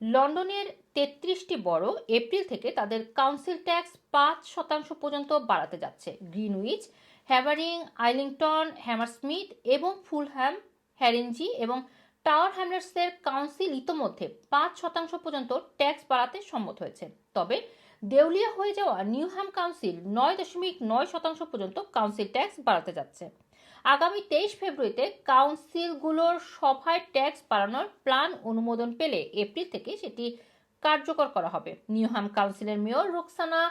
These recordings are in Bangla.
লন্ডনের তেত্রিশটি বড় এপ্রিল থেকে তাদের কাউন্সিল ট্যাক্স পাঁচ শতাংশ পর্যন্ত বাড়াতে যাচ্ছে। গ্রিনউইচ, হ্যাভারিং, আইলিংটন, হ্যামারস্মিথ এবং ফুলহ্যাম, হ্যারিঞ্জি এবং টাওয়ার হ্যামলেটসের কাউন্সিল ইতোমধ্যে পাঁচ শতাংশ পর্যন্ত ট্যাক্স বাড়াতে সম্মত হয়েছে। তবে দেউলিয়া হয়ে যাওয়া নিউহ্যাম কাউন্সিল নয় দশমিক নয় শতাংশ পর্যন্ত কাউন্সিল ট্যাক্স বাড়াতে যাচ্ছে। আগামী তেইশ ফেব্রুয়ারিতে কাউন্সিলগুলোর সভায় ট্যাক্স বাড়ানোর প্ল্যান অনুমোদন পেলে এপ্রিল থেকে সেটি কার্যকর করা হবে। নিউহ্যাম কাউন্সিলের মেয়র রোকসানা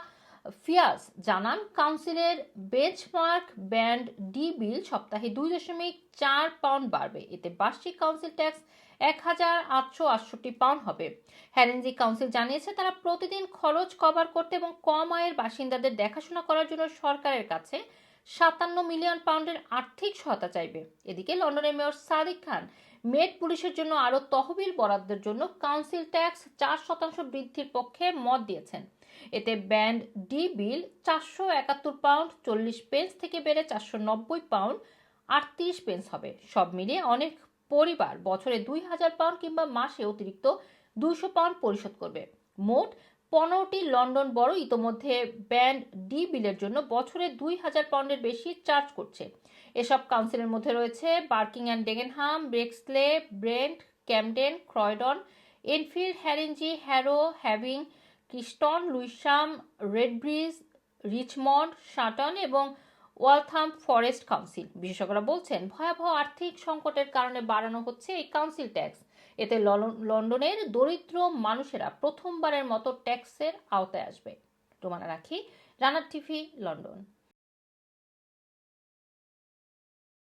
ফিয়াস জানান, কাউন্সিলের বেঞ্চমার্ক ব্যান্ড ডি বিল সপ্তাহে দুই দশমিক চার পাউন্ড বাড়বে। এতে বার্ষিক কাউন্সিল ট্যাক্স এক হাজার আটশো আটষট্টি পাউন্ড হবে। হ্যারেঞ্জি কাউন্সিল জানিয়েছে, তারা প্রতিদিন খরচ কভার করতে এবং কম আয়ের বাসিন্দাদের দেখাশোনা করার জন্য সরকারের কাছে সাতান্ন মিলিয়ন পাউন্ডের আর্থিক সহায়তা চাইবে। এদিকে লন্ডনের মেয়র সাদিক খান, মেট পুলিশের জন্য আরও তহবিল বরাদ্দের জন্য কাউন্সিল ট্যাক্স চার শতাংশ বৃদ্ধির পক্ষে মত দিয়েছেন। এতে ব্যান্ড ডি বিল চারশো একাত্তর পাউন্ড, চল্লিশ পেন্স থেকে বেড়ে চারশো নব্বই পাউন্ড, আটত্রিশ পেন্স হবে। সব মিলিয়ে অনেক পরিবার বছরে দুই হাজার পাউন্ড কিংবা মাসে অতিরিক্ত দুইশো পাউন্ড পরিশোধ করবে। মোট পনেরোটি লন্ডন বড় ইতোমধ্যে ব্যান্ড ডি বিলের জন্য বছরে দুই হাজার পাউন্ডের বেশি চার্জ করছে। এসব কাউন্সিলের মধ্যে রয়েছে Barking and Dagenham, Bexley, Brent, Camden, Croydon, Enfield, Haringey, Harrow, having, Kingston Lewisham Redbridge, Richmond, Sutton এবং ওয়ালথাম ফরেস্ট কাউন্সিল। বিশেষজ্ঞরা বলছেন, ভয়াবহ আর্থিক সংকটের কারণে বাড়ানো হচ্ছে এই কাউন্সিল ট্যাক্স। এতে লন- লন্ডনের দরিদ্র মানুষেরা প্রথমবারের মতো ট্যাক্সের আওতায় আসবে। রোমানা রাখি, রানার টিভি, লন্ডন।